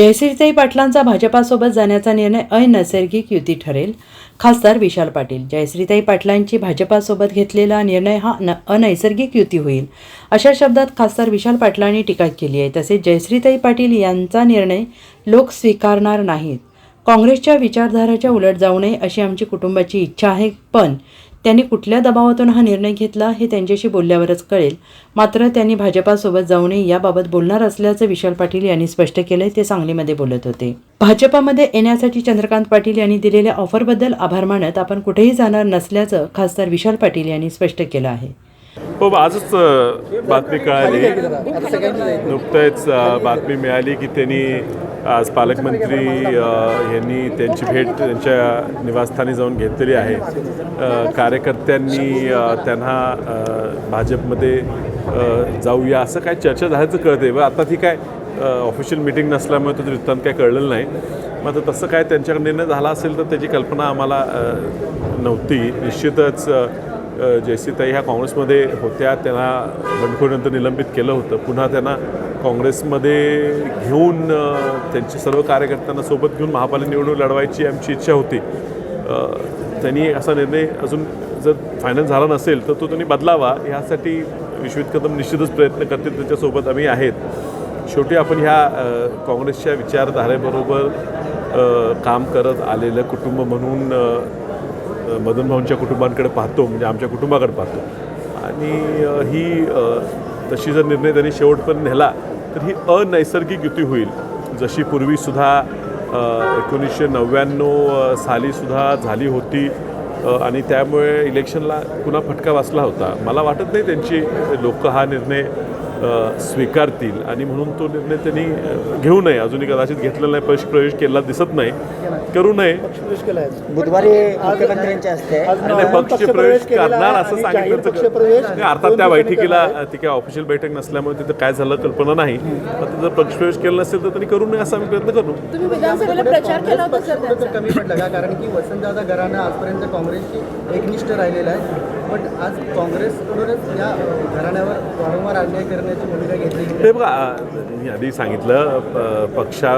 जयश्रीताई पाटलांचा भाजपासोबत जाण्याचा निर्णय अनैसर्गिक युती ठरेल. खासदार विशाल पाटील जयश्रीताई पाटलांची भाजपासोबत घेतलेला निर्णय हा न अनैसर्गिक युती होईल. अशा शब्दात खासदार विशाल पाटलांनी टीका केली आहे. तसेच जयश्रीताई पाटील यांचा निर्णय लोक स्वीकारणार नाहीत. काँग्रेसच्या विचारधाराच्या उलट जाऊ नये अशी आमची कुटुंबाची इच्छा आहे. पण त्यांनी कुठल्या दबावातून हा निर्णय घेतला हे त्यांच्याशी बोलल्यावरच कळेल. मात्र त्यांनी भाजपासोबत जाऊ नये याबाबत बोलणार असल्याचं विशाल पाटील यांनी स्पष्ट केलंय ते सांगलीमध्ये बोलत होते. भाजपामध्ये येण्यासाठी चंद्रकांत पाटील यांनी दिलेल्या ऑफरबद्दल आभार मानत आपण कुठेही जाणार नसल्याचं खासदार विशाल पाटील यांनी स्पष्ट केलं आहे. हो आजच बातमी कळाली. नुकतंच बातमी मिळाली की त्यांनी आज पालकमंत्री यांनी त्यांची भेट त्यांच्या निवासस्थानी जाऊन घेतलेली आहे. कार्यकर्त्यांनी त्यांना भाजपमध्ये जाऊया असं काय चर्चा झाल्याचं कळते व आता ती काय ऑफिशियल मिटिंग नसल्यामुळे तो वृत्तांत काय कळलेलं नाही. मग आता तसं काय त्यांच्याकडे निर्णय झाला असेल तर त्याची कल्पना आम्हाला नव्हती. निश्चितच जयसीताई ह्या काँग्रेसमध्ये होत्या त्यांना बंडखोरीनंतर निलंबित केलं होतं. पुन्हा त्यांना काँग्रेसमध्ये घेऊन त्यांचे सर्व कार्यकर्त्यांना सोबत घेऊन महापालिका निवडणूक लढवायची आमची इच्छा होती. त्यांनी असा निर्णय अजून जर फायनल झाला नसेल तर तो त्यांनी बदलावा. ह्यासाठी विश्वित कदम निश्चितच प्रयत्न करतील. त्याच्यासोबत आम्ही आहेत. शेवटी आपण ह्या काँग्रेसच्या विचारधारेबरोबर काम करत आलेलं कुटुंब म्हणून मदन भाऊंच्या कुटुंबांकडे पाहतो म्हणजे आमच्या कुटुंबाकडे पाहतो. आणि ही तशी जर निर्णय त्यांनी शेवटपर्यंत नेला तर ही अनैसर्गिक युती होईल. जशी पूर्वीसुद्धा एकोणीसशे नव्याण्णव सालीसुद्धा झाली होती आणि त्यामुळे इलेक्शनला पुन्हा फटका बसला होता. मला वाटत नाही त्यांची लोक हा निर्णय स्वीकारतील. आणि म्हणून तो निर्णय त्यांनी घेऊ नये. अजूनही कदाचित घेतलेला नाही प्रवेश प्रवेश केला दिसत नाही. करू नये. बुधवारी मुख्यमंत्र्यांच्या हस्ते. पक्ष प्रवेश करणार असं सांगितलं अर्थात त्या बैठकीला ती काय ऑफिशियल बैठक नसल्यामुळे तिथं काय झालं कल्पना नाही. आता जर पक्ष प्रवेश केला नसेल तर त्यांनी करू नये असा आम्ही प्रयत्न करू तुम्ही विधानसभेला प्रचार केला होता सर कुठं तर त्यांचा कमी पडलं का? कारण की वसंतदादा घराणं आजपर्यंत काँग्रेसची एकनिष्ठ राहिलेलं आहे. पण आज काँग्रेसकडूनच या घराण्यावर वारंवार अन्याय करण्याची भूमिका घेतली. ते बघा मी आधी सांगितलं प- पक्षा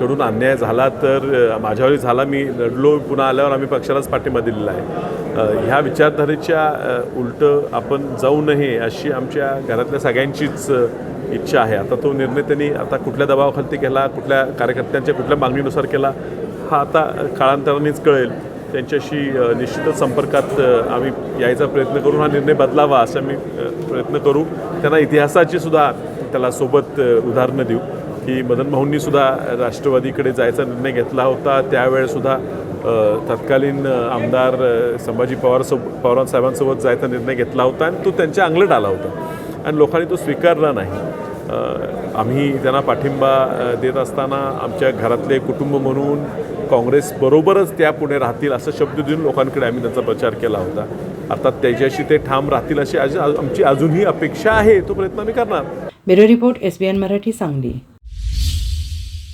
कडून अन्याय झाला तर माझ्यावरही झाला. मी लढलो पुन्हा आल्यावर आम्ही पक्षालाच पाठिंबा दिलेला आहे. ह्या विचारधारेच्या उलटं आपण जाऊ नये अशी आमच्या घरातल्या सगळ्यांचीच इच्छा आहे. आता तो निर्णय त्यांनी आता कुठल्या दबावाखालती केला कुठल्या कार्यकर्त्यांच्या कुठल्या मागणीनुसार केला हा आता काळांतरानेच कळेल. त्यांच्याशी निश्चितच संपर्कात आम्ही यायचा प्रयत्न करून हा निर्णय बदलावा असं मी प्रयत्न करू. त्यांना इतिहासाची सुद्धा त्याला सोबत उदाहरणं देऊ. की मदन भाऊंनी सुद्धा राष्ट्रवादीकडे जायचा निर्णय घेतला होता. त्यावेळेसुद्धा तत्कालीन आमदार संभाजी पवार सो पवार साहेबांसोबत जायचा निर्णय घेतला होता आणि तो त्यांच्या अंगलट आला होता. आणि लोकांनी तो स्वीकारला नाही. आम्ही त्यांना पाठिंबा देत असताना आमच्या घरातले कुटुंब म्हणून काँग्रेसबरोबरच त्या पुढे राहतील असं शब्द देऊन लोकांकडे आम्ही त्यांचा प्रचार केला होता. आता त्याच्याशी ते ठाम राहतील अशी आज आमची अजूनही अपेक्षा आहे. तो प्रयत्न आम्ही करणार. Bureau report S B N Marathi Sangli.